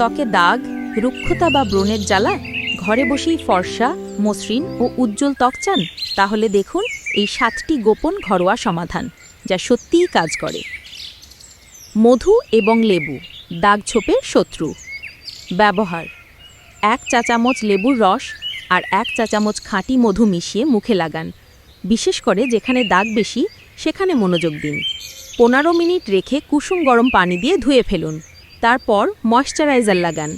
ত্বকে দাগ, রুক্ষতা বা ব্রণের জ্বালা, ঘরে বসেই ফর্সা, মসৃণ ও উজ্জ্বল ত্বক চান, তাহলে দেখুন এই সাতটি গোপন ঘরোয়া সমাধান, যা সত্যিই কাজ করে। মধু এবং লেবু, দাগ ছোপের শত্রু। ব্যবহার, এক চা চামচ লেবুর রস আর এক চা চামচ খাঁটি মধু মিশিয়ে মুখে লাগান, বিশেষ করে যেখানে দাগ বেশি, সেখানে মনোযোগ দিন। পনেরো মিনিট রেখে কুসুম গরম পানি দিয়ে ধুয়ে ফেলুন। তারপর ময়শ্চারাইজার লাগান।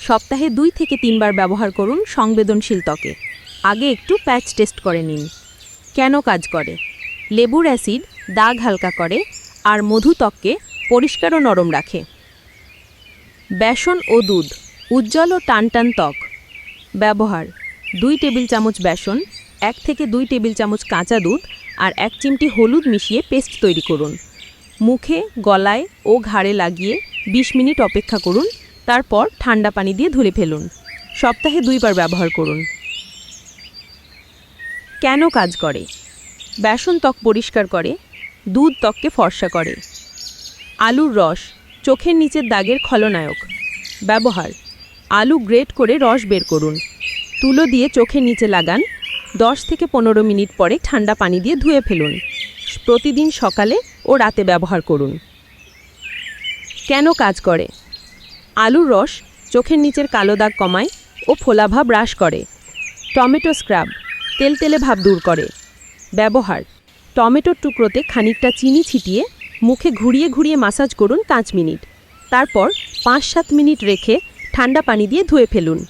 সপ্তাহে দুই থেকে তিনবার ব্যবহার করুন সংবেদনশীল ত্বকে। আগে একটু প্যাচ টেস্ট করে নিন। কেন কাজ করে? লেবুর অ্যাসিড দাগ হালকা করে আর মধু ত্বককে পরিষ্কার ও নরম রাখে। বেসন ও দুধ, উজ্জ্বল ও টানটান ত্বক। ব্যবহার, দুই টেবিল চামচ বেসন, এক থেকে দুই টেবিল চামচ কাঁচা দুধ আর এক চিমটি হলুদ মিশিয়ে পেস্ট তৈরি করুন। মুখে, গলায় ও ঘাড়ে লাগিয়ে ২০ মিনিট অপেক্ষা করুন, তারপর ঠান্ডা পানি দিয়ে ধুলে ফেলুন। সপ্তাহে দুইবার ব্যবহার করুন। কেন কাজ করে? বেসন ত্বক পরিষ্কার করে, দুধ ত্বককে ফর্সা করে। আলুর রস, চোখের নিচের দাগের খলনায়ক। ব্যবহার, আলু গ্রেট করে রস বের করুন। তুলো দিয়ে চোখের নিচে লাগান, দশ থেকে পনেরো মিনিট পরে ঠান্ডা পানি দিয়ে ধুয়ে ফেলুন। প্রতিদিন সকালে ও রাতে ব্যবহার করুন। কেন কাজ করে? আলুর রস চোখের নিচের কালো দাগ কমায় ও ফোলাভাব হ্রাস করে। টমেটো স্ক্রাব তেলতেলে ভাব দূর করে। ব্যবহার, টমেটোর টুকরোতে খানিকটা চিনি ছিটিয়ে মুখে ঘুরিয়ে ঘুরিয়ে মাসাজ করুন পাঁচ মিনিট। তারপর পাঁচ সাত মিনিট রেখে ঠান্ডা পানি দিয়ে ধুয়ে ফেলুন।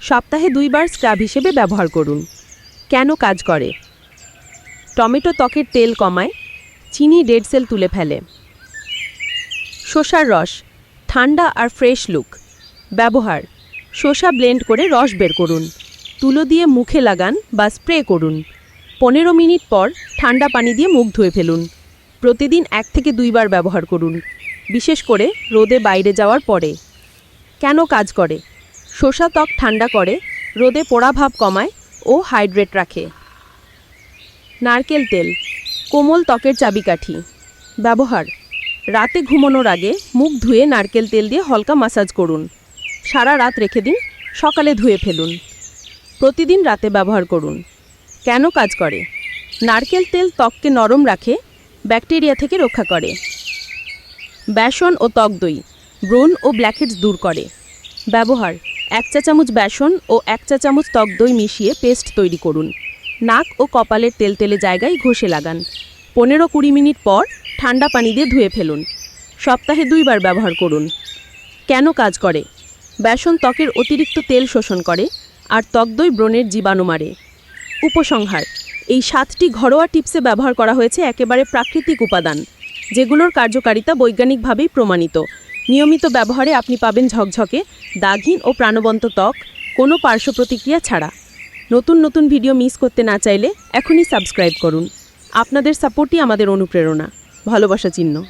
সপ্তাহে দুইবার স্ক্রাব হিসেবে ব্যবহার করুন। কেন কাজ করে? টমেটো ত্বকের তেল কমায়, চিনি ডেড সেল তুলে ফেলে। শসার রস। ঠান্ডা আর ফ্রেশ লুক। ব্যবহার। শসা ব্লেন্ড করে রস বের করুন। তুলো দিয়ে মুখে লাগান বা স্প্রে করুন। পনেরো মিনিট পর ঠান্ডা পানি দিয়ে মুখ ধুয়ে ফেলুন। প্রতিদিন এক থেকে দুইবার ব্যবহার করুন। বিশেষ করে রোদে বাইরে যাওয়ার পরে। কেন কাজ করে? শসা ত্বক ঠান্ডা করে, রোদে পোড়া ভাব কমায় ও হাইড্রেট রাখে। নারকেল তেল। কোমল ত্বকের চাবিকাঠি। ব্যবহার। রাতে ঘুমানোর আগে মুখ ধুয়ে নারকেল তেল দিয়ে হালকা মাসাজ করুন। সারা রাত রেখে দিন, সকালে ধুয়ে ফেলুন। প্রতিদিন রাতে ব্যবহার করুন। কেন কাজ করে? নারকেল তেল ত্বককে নরম রাখে, ব্যাকটেরিয়া থেকে রক্ষা করে। বেসন ও ত্বক দই, ব্রণ ও ব্ল্যাকহেডস দূর করে। ব্যবহার, এক চা চামচ বেসন ও এক চা চামচ ত্বক দই মিশিয়ে পেস্ট তৈরি করুন। নাক ও কপালের তেলতেলে জায়গায় ঘষে লাগান। পনেরো কুড়ি মিনিট পর ঠান্ডা পানি দিয়ে ধুয়ে ফেলুন। সপ্তাহে দুইবার ব্যবহার করুন। কেন কাজ করে? বেসন ত্বকের অতিরিক্ত তেল শোষণ করে আর ত্বক দই ব্রণের জীবাণু মারে। উপসংহার, এই সাতটি ঘরোয়া টিপসে ব্যবহার করা হয়েছে একেবারে প্রাকৃতিক উপাদান, যেগুলোর কার্যকারিতা বৈজ্ঞানিকভাবেই প্রমাণিত। নিয়মিত ব্যবহারে আপনি পাবেন ঝকঝকে, দাগহীন ও প্রাণবন্ত ত্বক, কোনো পার্শ্ব প্রতিক্রিয়া ছাড়া। নতুন নতুন ভিডিও মিস করতে না চাইলে এখনই সাবস্ক্রাইব করুন। আপনাদের সাপোর্টই আমাদের অনুপ্রেরণা। ভালোবাসা চিহ্ন।